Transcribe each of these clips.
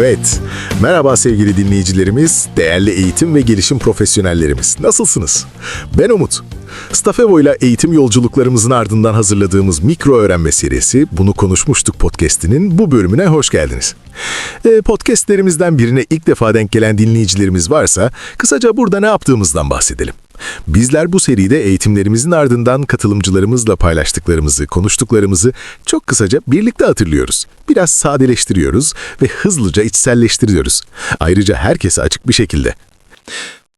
Evet. Merhaba sevgili dinleyicilerimiz, değerli eğitim ve gelişim profesyonellerimiz. Nasılsınız? Ben Umut. Stafevo ile eğitim yolculuklarımızın ardından hazırladığımız mikro öğrenme serisi Bunu Konuşmuştuk podcast'inin bu bölümüne hoş geldiniz. E, podcastlerimizden birine ilk defa denk gelen dinleyicilerimiz varsa kısaca burada ne yaptığımızdan bahsedelim. Bizler bu seride eğitimlerimizin ardından katılımcılarımızla paylaştıklarımızı, konuştuklarımızı çok kısaca birlikte hatırlıyoruz. Biraz sadeleştiriyoruz ve hızlıca içselleştiriyoruz. Ayrıca herkese açık bir şekilde.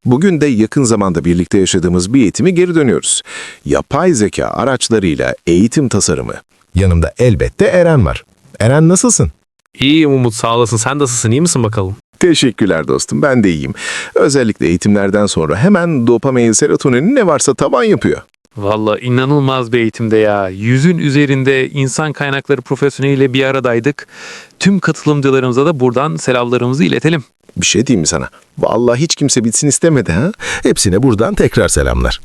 Bugün de yakın zamanda birlikte yaşadığımız bir eğitimi geri dönüyoruz. Yapay zeka araçlarıyla eğitim tasarımı. Yanımda elbette Eren var. Eren nasılsın? İyiyim Umut sağ olasın. Sen nasılsın? iyi misin bakalım? Teşekkürler dostum, ben de iyiyim. Özellikle eğitimlerden sonra hemen dopamin, serotonin ne varsa tavan yapıyor. Valla inanılmaz bir eğitimde ya. Yüzün üzerinde insan kaynakları profesyoneliyle bir aradaydık. Tüm katılımcılarımıza da buradan selamlarımızı iletelim. Bir şey diyeyim mi sana? Vallahi hiç kimse bitsin istemedi ha. Hepsine buradan tekrar selamlar.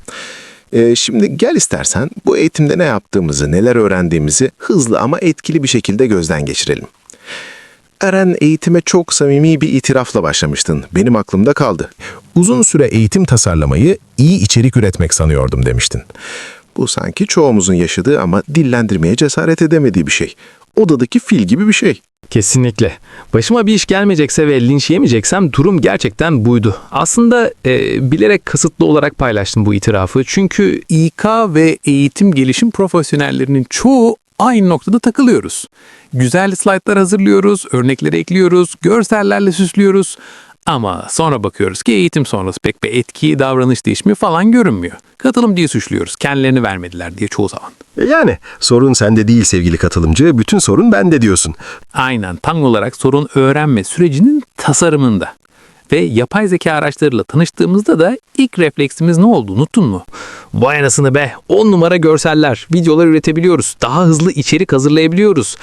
Ee, şimdi gel istersen bu eğitimde ne yaptığımızı, neler öğrendiğimizi hızlı ama etkili bir şekilde gözden geçirelim. Eren eğitime çok samimi bir itirafla başlamıştın. Benim aklımda kaldı. Uzun süre eğitim tasarlamayı iyi içerik üretmek sanıyordum demiştin. Bu sanki çoğumuzun yaşadığı ama dillendirmeye cesaret edemediği bir şey. Odadaki fil gibi bir şey. Kesinlikle. Başıma bir iş gelmeyecekse ve linç yemeyeceksem durum gerçekten buydu. Aslında e, bilerek kasıtlı olarak paylaştım bu itirafı. Çünkü İK ve eğitim gelişim profesyonellerinin çoğu aynı noktada takılıyoruz. Güzel slaytlar hazırlıyoruz, örnekleri ekliyoruz, görsellerle süslüyoruz. Ama sonra bakıyoruz ki eğitim sonrası pek bir etki, davranış değişimi falan görünmüyor. Katılım diye suçluyoruz. Kendilerini vermediler diye çoğu zaman. E Yani sorun sende değil sevgili katılımcı, bütün sorun bende diyorsun. Aynen tam olarak sorun öğrenme sürecinin tasarımında. Ve yapay zeka araçlarıyla tanıştığımızda da ilk refleksimiz ne oldu unuttun mu? Vay anasını be 10 numara görseller, videolar üretebiliyoruz, daha hızlı içerik hazırlayabiliyoruz.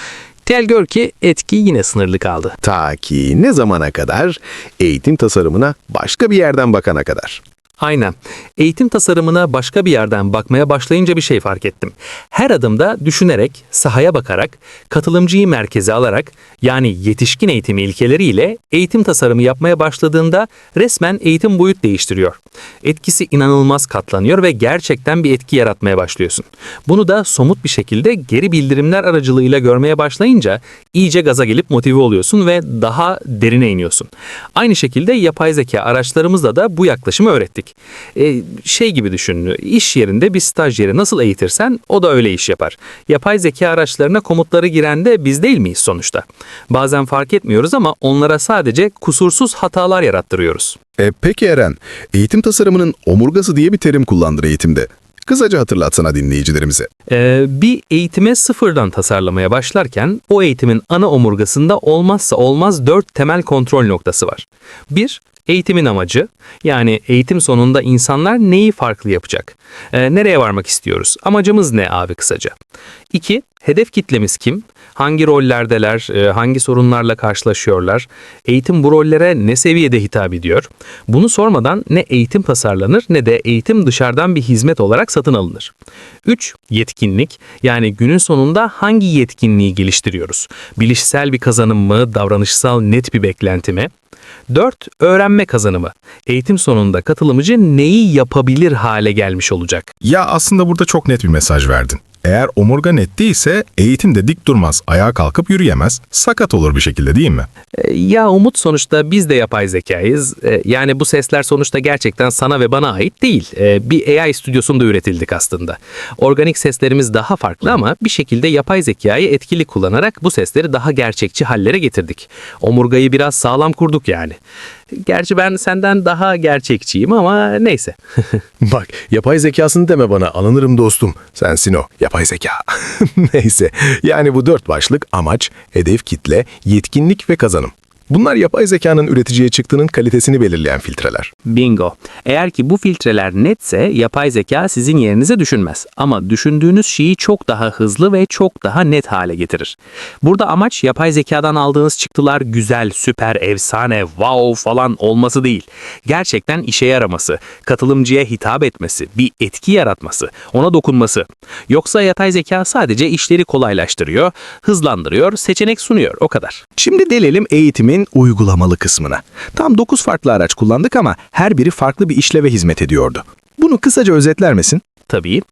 Tel gör ki etki yine sınırlı kaldı. Ta ki ne zamana kadar? Eğitim tasarımına başka bir yerden bakana kadar. Aynen. Eğitim tasarımına başka bir yerden bakmaya başlayınca bir şey fark ettim. Her adımda düşünerek, sahaya bakarak, katılımcıyı merkeze alarak, yani yetişkin eğitimi ilkeleriyle eğitim tasarımı yapmaya başladığında resmen eğitim boyut değiştiriyor. Etkisi inanılmaz katlanıyor ve gerçekten bir etki yaratmaya başlıyorsun. Bunu da somut bir şekilde geri bildirimler aracılığıyla görmeye başlayınca iyice gaza gelip motive oluyorsun ve daha derine iniyorsun. Aynı şekilde yapay zeka araçlarımızla da bu yaklaşımı öğrettik. E, şey gibi düşün, iş yerinde bir stajyeri nasıl eğitirsen o da öyle iş yapar. Yapay zeka araçlarına komutları giren de biz değil miyiz sonuçta? Bazen fark etmiyoruz ama onlara sadece kusursuz hatalar yarattırıyoruz. E, peki Eren, eğitim tasarımının omurgası diye bir terim kullandır eğitimde. Kısaca hatırlatsana dinleyicilerimize. Ee, bir eğitime sıfırdan tasarlamaya başlarken o eğitimin ana omurgasında olmazsa olmaz dört temel kontrol noktası var. Bir, eğitimin amacı yani eğitim sonunda insanlar neyi farklı yapacak? Ee, nereye varmak istiyoruz? Amacımız ne abi kısaca? İki, hedef kitlemiz kim? Hangi rollerdeler, e, hangi sorunlarla karşılaşıyorlar? Eğitim bu rollere ne seviyede hitap ediyor? Bunu sormadan ne eğitim tasarlanır ne de eğitim dışarıdan bir hizmet olarak satın alınır. 3. Yetkinlik yani günün sonunda hangi yetkinliği geliştiriyoruz? Bilişsel bir kazanım mı, davranışsal net bir beklenti mi? 4. Öğrenme kazanımı. Eğitim sonunda katılımcı neyi yapabilir hale gelmiş olacak? Ya aslında burada çok net bir mesaj verdin. Eğer omurga net değilse eğitim de dik durmaz, ayağa kalkıp yürüyemez, sakat olur bir şekilde değil mi? E, Ya Umut sonuçta biz de yapay zekayız. E, Yani bu sesler sonuçta gerçekten sana ve bana ait değil. E, Bir AI stüdyosunda üretildik aslında. Organik seslerimiz daha farklı ama bir şekilde yapay zekayı etkili kullanarak bu sesleri daha gerçekçi hallere getirdik. Omurgayı biraz sağlam kurduk yani. Gerçi ben senden daha gerçekçiyim ama neyse. Bak, yapay zekasını deme bana, alınırım dostum. Sensin o, yapay zeka. Neyse, yani bu dört başlık amaç, hedef kitle, yetkinlik ve kazanım. Bunlar yapay zekanın üreticiye çıktığının kalitesini belirleyen filtreler. Bingo. Eğer ki bu filtreler netse yapay zeka sizin yerinize düşünmez. Ama düşündüğünüz şeyi çok daha hızlı ve çok daha net hale getirir. Burada amaç yapay zekadan aldığınız çıktılar güzel, süper, efsane, wow falan olması değil. Gerçekten işe yaraması, katılımcıya hitap etmesi, bir etki yaratması, ona dokunması. Yoksa yapay zeka sadece işleri kolaylaştırıyor, hızlandırıyor, seçenek sunuyor o kadar. Şimdi delelim eğitimi eğitimin uygulamalı kısmına. Tam 9 farklı araç kullandık ama her biri farklı bir işleve hizmet ediyordu. Bunu kısaca özetler misin? Tabii.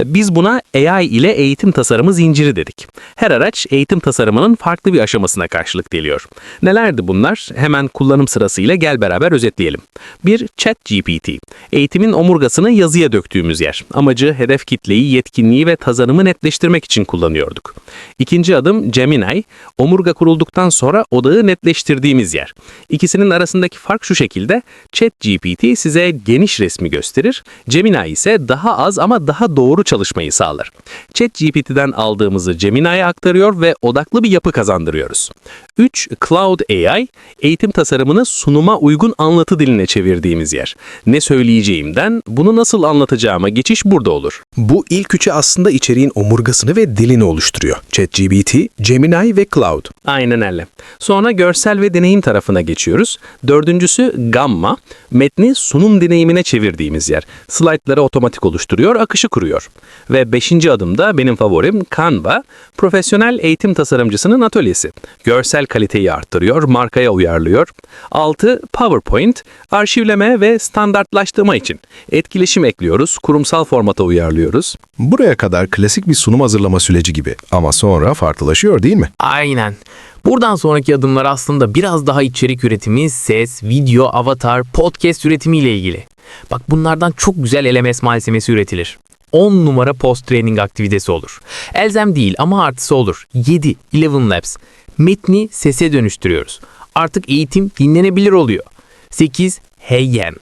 E, Biz buna AI ile eğitim tasarımı zinciri dedik. Her araç eğitim tasarımının farklı bir aşamasına karşılık geliyor. Nelerdi bunlar? Hemen kullanım sırasıyla gel beraber özetleyelim. Bir ChatGPT. Eğitimin omurgasını yazıya döktüğümüz yer. Amacı hedef kitleyi, yetkinliği ve tasarımı netleştirmek için kullanıyorduk. İkinci adım Gemini. Omurga kurulduktan sonra odağı netleştirdiğimiz yer. İkisinin arasındaki fark şu şekilde. ChatGPT size geniş resmi gösterir. Gemini ise daha az ama daha doğru çalışmayı sağlar. ChatGPT'den aldığımızı Gemini'ye aktarıyor ve odaklı bir yapı kazandırıyoruz. 3. Cloud AI, eğitim tasarımını sunuma uygun anlatı diline çevirdiğimiz yer. Ne söyleyeceğimden bunu nasıl anlatacağıma geçiş burada olur. Bu ilk üçü aslında içeriğin omurgasını ve dilini oluşturuyor. ChatGPT, Gemini ve Cloud. Aynen öyle. Sonra görsel ve deneyim tarafına geçiyoruz. Dördüncüsü Gamma, metni sunum deneyimine çevirdiğimiz yer. Slaytları otomatik oluşturuyor, akışı kuruyor. Ve beşinci adımda benim favorim Canva, profesyonel eğitim tasarımcısının atölyesi. Görsel kaliteyi arttırıyor, markaya uyarlıyor. Altı PowerPoint, arşivleme ve standartlaştırma için. Etkileşim ekliyoruz, kurumsal formata uyarlıyoruz. Buraya kadar klasik bir sunum hazırlama süreci gibi ama sonra farklılaşıyor değil mi? Aynen. Buradan sonraki adımlar aslında biraz daha içerik üretimi, ses, video, avatar, podcast üretimi ile ilgili. Bak bunlardan çok güzel LMS malzemesi üretilir. 10 numara post training aktivitesi olur. Elzem değil ama artısı olur. 7 11 Labs. Metni sese dönüştürüyoruz. Artık eğitim dinlenebilir oluyor. 8 Heyyen.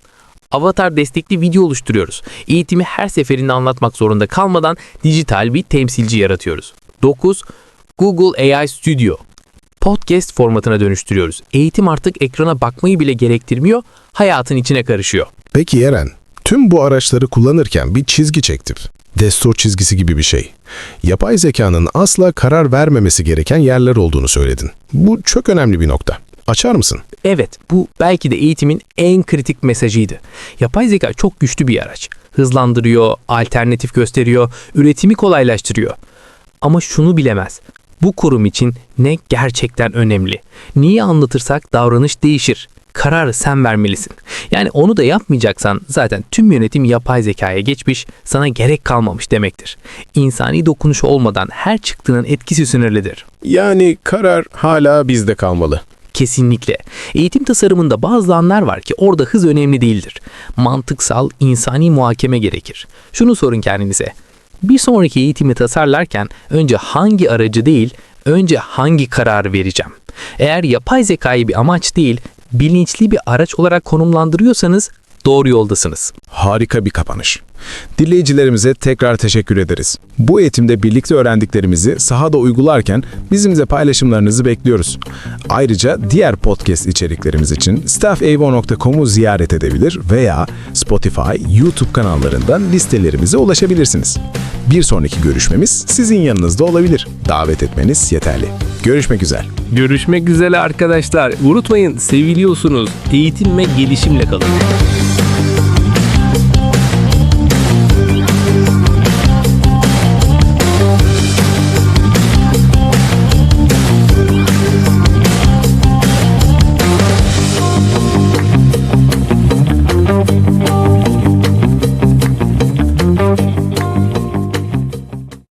Avatar destekli video oluşturuyoruz. Eğitimi her seferinde anlatmak zorunda kalmadan dijital bir temsilci yaratıyoruz. 9 Google AI Studio. Podcast formatına dönüştürüyoruz. Eğitim artık ekrana bakmayı bile gerektirmiyor, hayatın içine karışıyor. Peki Eren, tüm bu araçları kullanırken bir çizgi çektim. Destur çizgisi gibi bir şey. Yapay zekanın asla karar vermemesi gereken yerler olduğunu söyledin. Bu çok önemli bir nokta. Açar mısın? Evet, bu belki de eğitimin en kritik mesajıydı. Yapay zeka çok güçlü bir araç. Hızlandırıyor, alternatif gösteriyor, üretimi kolaylaştırıyor. Ama şunu bilemez. Bu kurum için ne gerçekten önemli. Niye anlatırsak davranış değişir. Kararı sen vermelisin. Yani onu da yapmayacaksan zaten tüm yönetim yapay zekaya geçmiş, sana gerek kalmamış demektir. İnsani dokunuş olmadan her çıktığının etkisi sınırlıdır. Yani karar hala bizde kalmalı. Kesinlikle. Eğitim tasarımında bazı anlar var ki orada hız önemli değildir. Mantıksal, insani muhakeme gerekir. Şunu sorun kendinize. Bir sonraki eğitimi tasarlarken önce hangi aracı değil, önce hangi kararı vereceğim? Eğer yapay zekayı bir amaç değil, bilinçli bir araç olarak konumlandırıyorsanız doğru yoldasınız. Harika bir kapanış. Dinleyicilerimize tekrar teşekkür ederiz. Bu eğitimde birlikte öğrendiklerimizi sahada uygularken bizimle paylaşımlarınızı bekliyoruz. Ayrıca diğer podcast içeriklerimiz için staffavo.com'u ziyaret edebilir veya Spotify, YouTube kanallarından listelerimize ulaşabilirsiniz. Bir sonraki görüşmemiz sizin yanınızda olabilir. Davet etmeniz yeterli. Görüşmek üzere. Görüşmek üzere arkadaşlar. Unutmayın seviliyorsunuz. Eğitim ve gelişimle kalın.